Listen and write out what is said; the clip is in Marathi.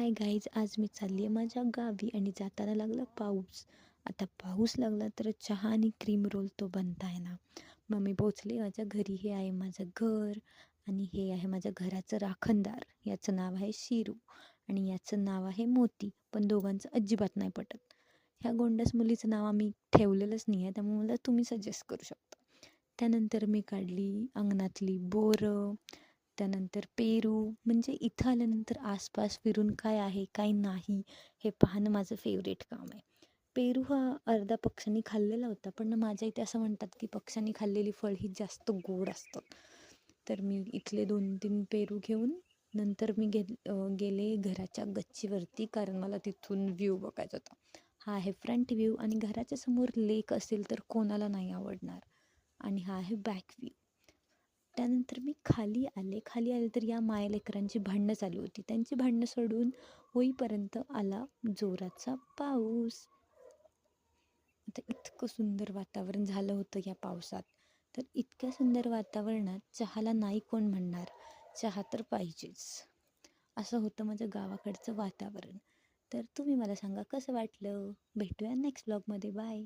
हाय गाईज आज मी चालली आहे माझ्या गावी आणि जाताना लागला पाऊस. आता पाऊस लागला तर चहा आणि क्रीम रोल तो बनता ना मग मी पोचले माझ्या घरी. हे आहे माझं घर आणि हे आहे माझ्या घराचं राखणदार. याचं नाव आहे शिरू आणि याचं नाव आहे मोती पण दोघांचं अजिबात नाही पटत. ह्या गोंडस मुलीचं नाव आम्ही ठेवलेलंच नाही आहे त्यामुळे मला तुम्ही सजेस्ट करू शकता. त्यानंतर मी काढली अंगणातली बोरं त्यानंतर पेरू म्हणजे इथं आल्यानंतर आसपास फिरून काय आहे काय नाही हे पाहणं माझं फेवरेट काम आहे. पेरू हा अर्धा पक्ष्यांनी खाल्लेला होता पण माझ्या इथे असं म्हणतात की पक्ष्यांनी खाल्लेली फळ ही जास्त गोड असतात. तर मी इथले दोन तीन पेरू घेऊन नंतर मी गे गेले घराच्या गच्चीवरती कारण मला तिथून व्ह्यू बघायचा होता. हा आहे फ्रंट व्ह्यू आणि घराच्या समोर लेक असेल तर कोणाला नाही आवडणार. आणि हा आहे बॅक व्ह्यू त्यानंतर मी खाली आले. खाली आले तर या मायलेकरांची भांडणं चालू होती. त्यांची भांडणं सोडून होईपर्यंत आला जोराचा पाऊस. आता इतकं सुंदर वातावरण झालं होतं या पावसात. तर इतक्या सुंदर वातावरणात चहाला नाही कोण म्हणणार? चहा तर पाहिजेच. असं होतं माझ्या गावाकडचं वातावरण. तर तुम्ही मला सांगा कसं वाटलं? भेटूया नेक्स्ट ब्लॉगमध्ये बाय